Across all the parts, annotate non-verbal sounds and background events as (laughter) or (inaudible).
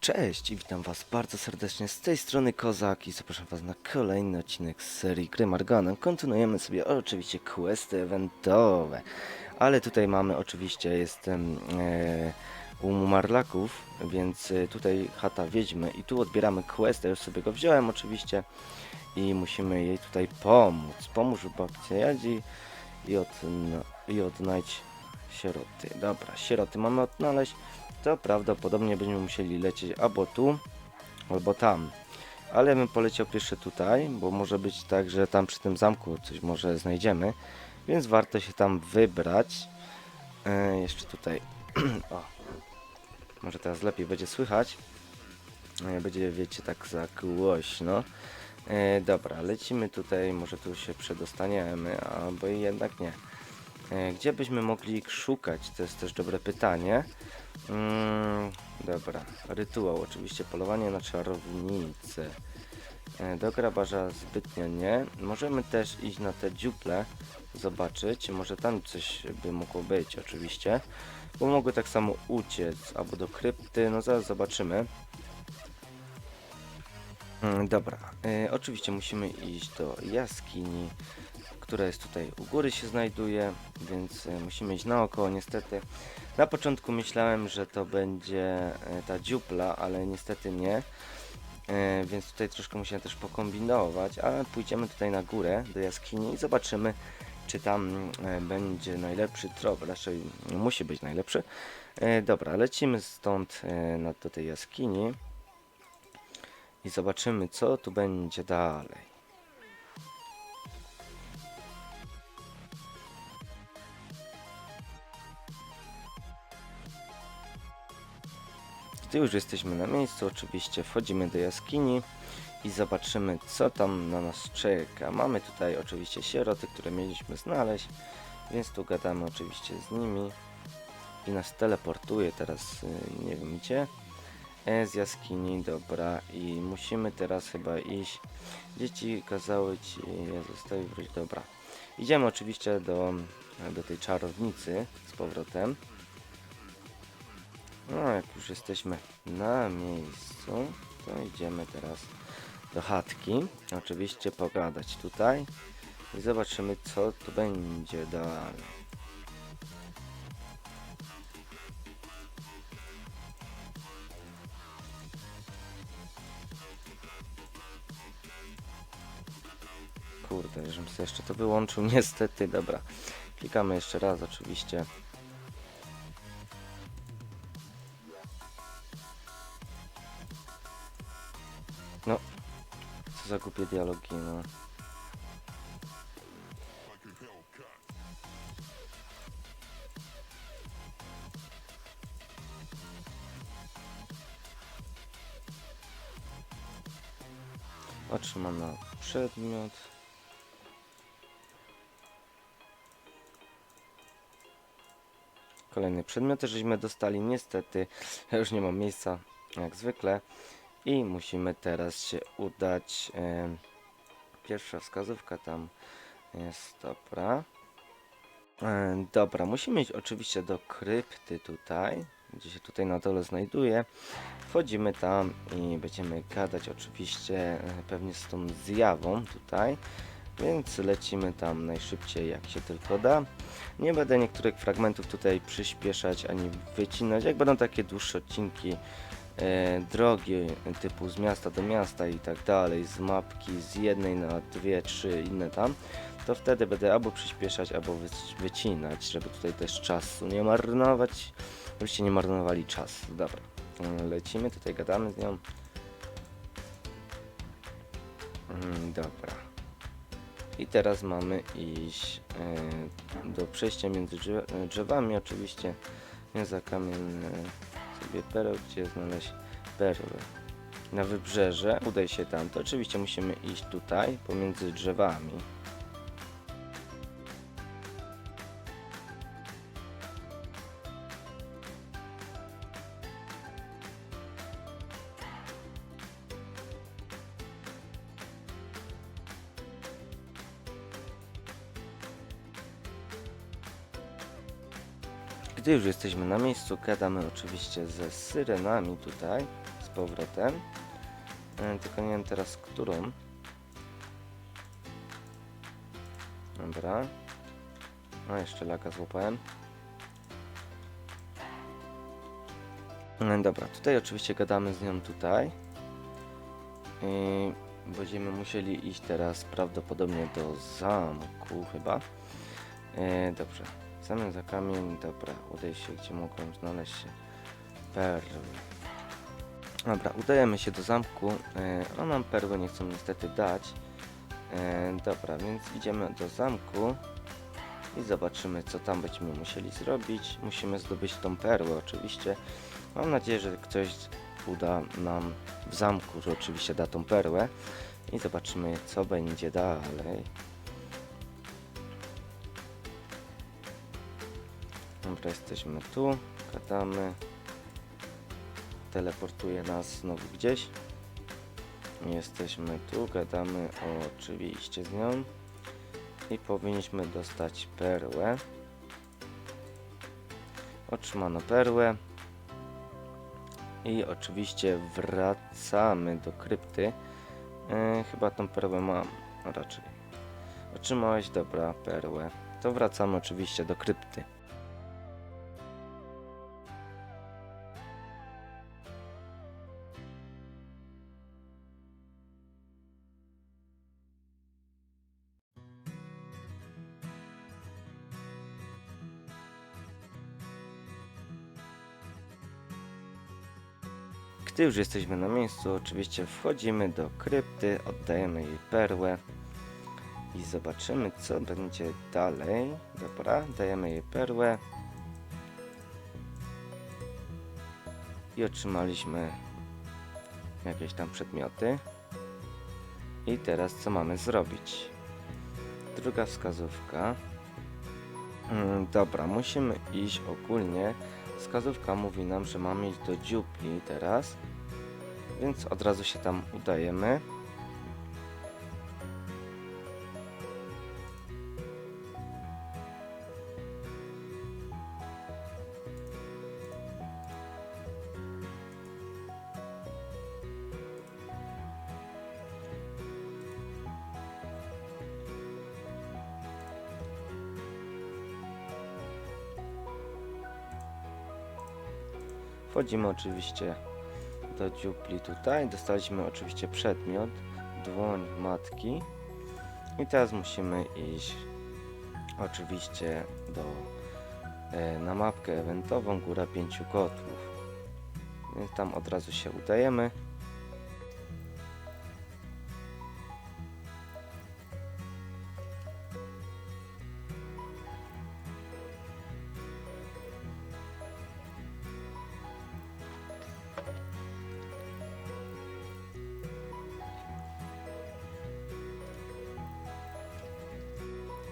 Cześć i witam was bardzo serdecznie z tej strony Kozak i zapraszam was na kolejny odcinek z serii Gry Marganem. Kontynuujemy sobie oczywiście questy eventowe, ale tutaj mamy oczywiście, jestem e, u Marlaków, więc e, tutaj chata wiedźmy i tu odbieramy quest, ja już sobie go wziąłem oczywiście i musimy jej tutaj pomóc. Pomóż babci Jadzi i, odna i odnajdź sieroty. Dobra, sieroty mamy odnaleźć to prawdopodobnie będziemy musieli lecieć albo tu, albo tam. Ale bym poleciał pierwszy tutaj, bo może być tak, że tam przy tym zamku coś może znajdziemy, więc warto się tam wybrać. E, jeszcze tutaj, (clears throat) o, może teraz lepiej będzie słychać. E, będzie, wiecie, tak za głośno. E, dobra, lecimy tutaj, może tu się przedostaniemy, albo i jednak nie. E, Gdzie byśmy mogli szukać? To jest też dobre pytanie. Mm, dobra, rytuał oczywiście, polowanie na czarownicę. E, Do grabarza zbytnio nie. Możemy też iść na te dziuple, zobaczyć, może tam coś by mogło być oczywiście. Bo mogły tak samo uciec, albo do krypty, no zaraz zobaczymy. Mm, Dobra, e, oczywiście musimy iść do jaskini, która jest tutaj u góry się znajduje, więc e, musimy iść naokoło niestety. Na początku myślałem, że to będzie e, ta dziupla, ale niestety nie. E, więc tutaj troszkę musiałem też pokombinować, ale pójdziemy tutaj na górę do jaskini i zobaczymy, czy tam e, będzie najlepszy trop. Raczej musi być najlepszy. E, dobra, lecimy stąd e, do tej jaskini i zobaczymy, co tu będzie dalej. Gdy już jesteśmy na miejscu, oczywiście wchodzimy do jaskini i zobaczymy, co tam na nas czeka. Mamy tutaj oczywiście sieroty, które mieliśmy znaleźć, więc tu gadamy oczywiście z nimi i nas teleportuje teraz, y, nie wiem gdzie, e, z jaskini, dobra, i musimy teraz chyba iść. Dzieci kazały ci je zostawić, wrócić, dobra. Idziemy oczywiście do, do tej czarownicy z powrotem. No, jak już jesteśmy na miejscu, to idziemy teraz do chatki. Oczywiście pogadać tutaj i zobaczymy, co tu będzie dalej. Kurde, żebym sobie jeszcze to wyłączył, (laughs) niestety, dobra. Klikamy jeszcze raz, oczywiście. Co za głupie dialogi, no. Otrzymano przedmiot. Kolejne przedmioty żeśmy dostali, niestety ja już nie mam miejsca jak zwykle i musimy teraz się udać. em, pierwsza wskazówka tam jest, dobra. E, dobra, musimy iść oczywiście do krypty tutaj, gdzie się tutaj na dole znajduje. Wchodzimy tam i będziemy gadać oczywiście e, pewnie z tą zjawą tutaj. Więc lecimy tam najszybciej jak się tylko da. Nie będę niektórych fragmentów tutaj przyspieszać ani wycinać. Jak będą takie dłuższe odcinki, e, drogi typu z miasta do miasta i tak dalej, z mapki z jednej na dwie, trzy inne tam, to wtedy będę albo przyspieszać, albo wy- wycinać, żeby tutaj też czasu nie marnować, żebyście nie marnowali czasu. Dobra, e, lecimy, tutaj gadamy z nią. Mm, Dobra. I teraz mamy iść e, do przejścia między drzew drzewami, oczywiście nie za sobie pereł, gdzie znaleźć perły. Na wybrzeże, udaj się tam, to oczywiście musimy iść tutaj, pomiędzy drzewami. Gdy już jesteśmy na miejscu, gadamy oczywiście ze syrenami tutaj, z powrotem. E, Tylko nie wiem teraz którą. Dobra. No jeszcze laka złapałem. No dobra, tutaj oczywiście gadamy z nią tutaj. I będziemy musieli iść teraz prawdopodobnie do zamku chyba. E, dobrze. Zamiast za kamień, dobra, udaj się, gdzie mogłem znaleźć się perły. Dobra, udajemy się do zamku. E, a nam perły nie chcą niestety dać. E, dobra, więc idziemy do zamku i zobaczymy, co tam będziemy musieli zrobić. Musimy zdobyć tą perłę, oczywiście. Mam nadzieję, że ktoś uda nam w zamku, że oczywiście da tą perłę. I zobaczymy, co będzie dalej. Dobra, jesteśmy tu, gadamy. Teleportuje nas znowu gdzieś. Jesteśmy tu, gadamy oczywiście z nią. I powinniśmy dostać perłę. Otrzymano perłę. I oczywiście wracamy do krypty. E, chyba tą perłę mam, raczej. Otrzymałeś, dobra, perłę. To wracamy oczywiście do krypty. Gdy już jesteśmy na miejscu, oczywiście wchodzimy do krypty, oddajemy jej perłę i zobaczymy co będzie dalej. Dobra, dajemy jej perłę i otrzymaliśmy jakieś tam przedmioty. I teraz co mamy zrobić? Druga wskazówka. Mm, Dobra, musimy iść ogólnie. Wskazówka mówi nam, że mamy iść do dziupli teraz. Więc od razu się tam udajemy. Wchodzimy oczywiście do dziupli tutaj. Dostaliśmy oczywiście przedmiot, dłoń matki. I teraz musimy iść oczywiście do, e, na mapkę eventową Góra Pięciu Kotłów. Więc tam od razu się udajemy.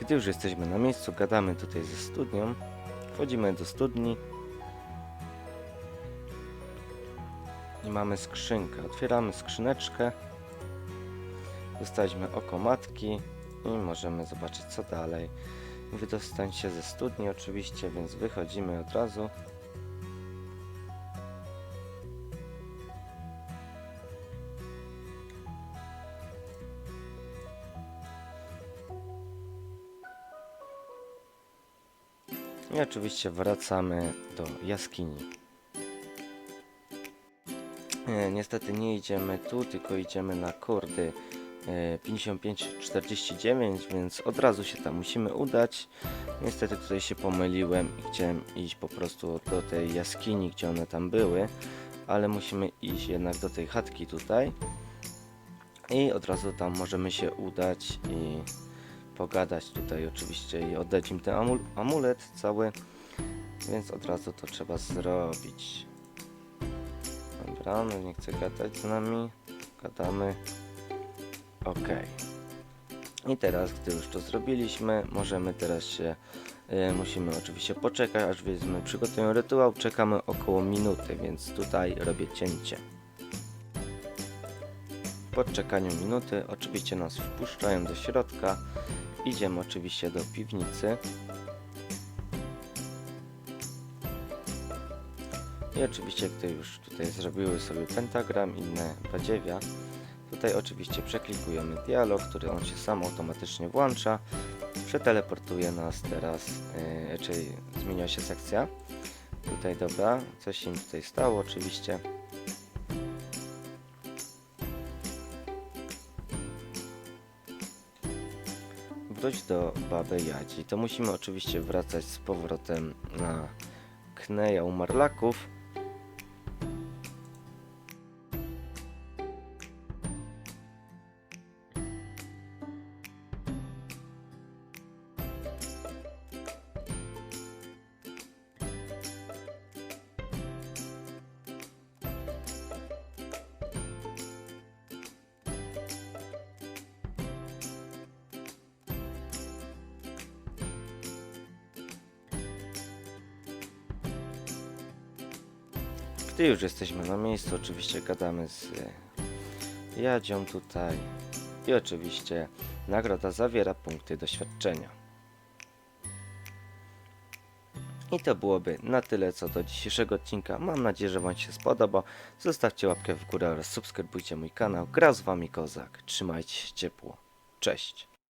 Gdy już jesteśmy na miejscu, gadamy tutaj ze studnią. Wchodzimy do studni. I mamy skrzynkę. Otwieramy skrzyneczkę. Dostaliśmy oko matki i możemy zobaczyć co dalej. Wydostać się ze studni oczywiście, więc wychodzimy od razu. I oczywiście wracamy do jaskini. E, niestety nie idziemy tu, tylko idziemy na kordy e, 5549, więc od razu się tam musimy udać. Niestety tutaj się pomyliłem i chciałem iść po prostu do tej jaskini, gdzie one tam były, ale musimy iść jednak do tej chatki tutaj. I od razu tam możemy się udać i pogadać tutaj oczywiście i oddać im ten amul amulet cały, więc od razu to trzeba zrobić. Dobra, no nie chce gadać z nami, gadamy. Ok. I teraz, gdy już to zrobiliśmy, możemy teraz się, y, musimy oczywiście poczekać, aż wezmę, przygotuję rytuał, czekamy około minuty, więc tutaj robię cięcie. Po czekaniu minuty oczywiście nas wpuszczają do środka. Idziemy oczywiście do piwnicy. I oczywiście, gdy już tutaj zrobiły sobie pentagram, inne badziewia, tutaj oczywiście przeklikujemy dialog, który on się sam automatycznie włącza. Przeteleportuje nas teraz, yy, czyli zmieniła się sekcja. Tutaj dobra, coś się tutaj stało oczywiście. Wróć do baby Jadzi. To musimy oczywiście wracać z powrotem na Kneja Umarlaków. Gdy już jesteśmy na miejscu, oczywiście gadamy z e, Jadzią tutaj. I oczywiście nagroda zawiera punkty doświadczenia. I to byłoby na tyle co do dzisiejszego odcinka. Mam nadzieję, że Wam się spodobał. Zostawcie łapkę w górę oraz subskrybujcie mój kanał. Grał z Wami Kozak. Trzymajcie się ciepło. Cześć.